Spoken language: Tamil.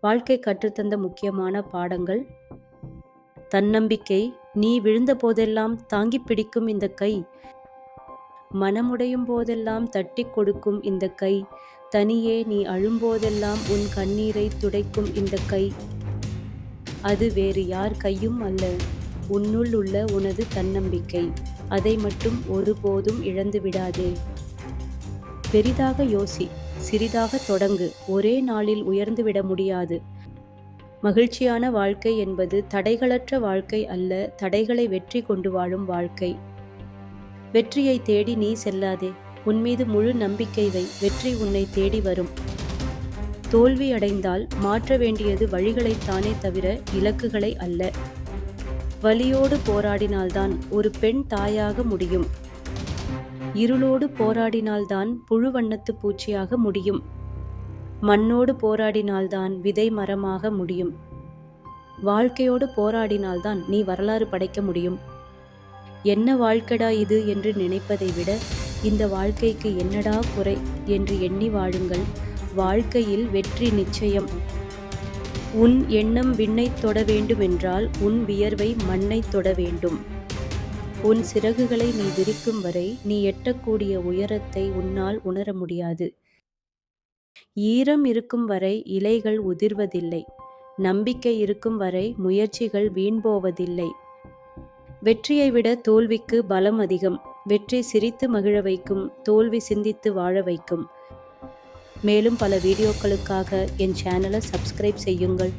வாழ்க்கை கற்றுத்தந்த முக்கியமான பாடங்கள். தன்னம்பிக்கை நீ விழுந்த போதெல்லாம் தாங்கிப் பிடிக்கும் இந்த கை. மனமுடையும் போதெல்லாம் தட்டிக் கொடுக்கும் இந்த கை. தனியே நீ அழும்போதெல்லாம் உன் கண்ணீரை துடைக்கும் இந்த கை. அது வேறு யார் கையும் அல்ல. உன்னுள் உள்ள உனது தன்னம்பிக்கை. அதை மட்டும் ஒருபோதும் இழந்து விடாதே பெரிதாக யோசி சிறிதாக தொடங்கு. ஒரே நாளில் உயர்ந்துவிட முடியாது. மகிழ்ச்சியான வாழ்க்கை என்பது தடைகளற்ற வாழ்க்கை அல்ல தடைகளை வெற்றி கொண்டு வாழும் வாழ்க்கை. வெற்றியை தேடி நீ செல்லாதே. உன் மீது முழு நம்பிக்கை வை. வெற்றி உன்னை தேடி வரும். தோல்வி அடைந்தால் மாற்ற வேண்டியது வழிகளைத்தானே தவிர இலக்குகளை அல்ல. வலியோடு போராடினால்தான் ஒரு பெண் தாயாக முடியும். இருளோடு போராடினால்தான் புழு வண்ணத்து பூச்சியாக முடியும். மண்ணோடு போராடினால்தான் விதை மரமாக முடியும். வாழ்க்கையோடு போராடினால்தான் நீ வரலாறு படைக்க முடியும். என்ன வாழ்க்கடா இது என்று நினைப்பதை விட இந்த வாழ்க்கைக்கு என்னடா குறை என்று எண்ணி வாழுங்கள். வாழ்க்கையில் வெற்றி நிச்சயம். உன் எண்ணம் விண்ணைத் தொட வேண்டுமென்றால் உன் வியர்வை மண்ணைத் தொட வேண்டும். உன் சிறகுகளை நீ விரிக்கும் வரை நீ எட்டக்கூடிய உயரத்தை உன்னால் உணர முடியாது. ஈரம் இருக்கும் வரை இலைகள் உதிர்வதில்லை. நம்பிக்கை இருக்கும் வரை முயற்சிகள் வீண்போவதில்லை. வெற்றியை விட தோல்விக்கு பலம் அதிகம். வெற்றி சிரித்து மகிழ வைக்கும் தோல்வி சிந்தித்து வாழ வைக்கும். மேலும் பல வீடியோக்களுக்காக என் சேனலை சப்ஸ்கிரைப் செய்யுங்கள்.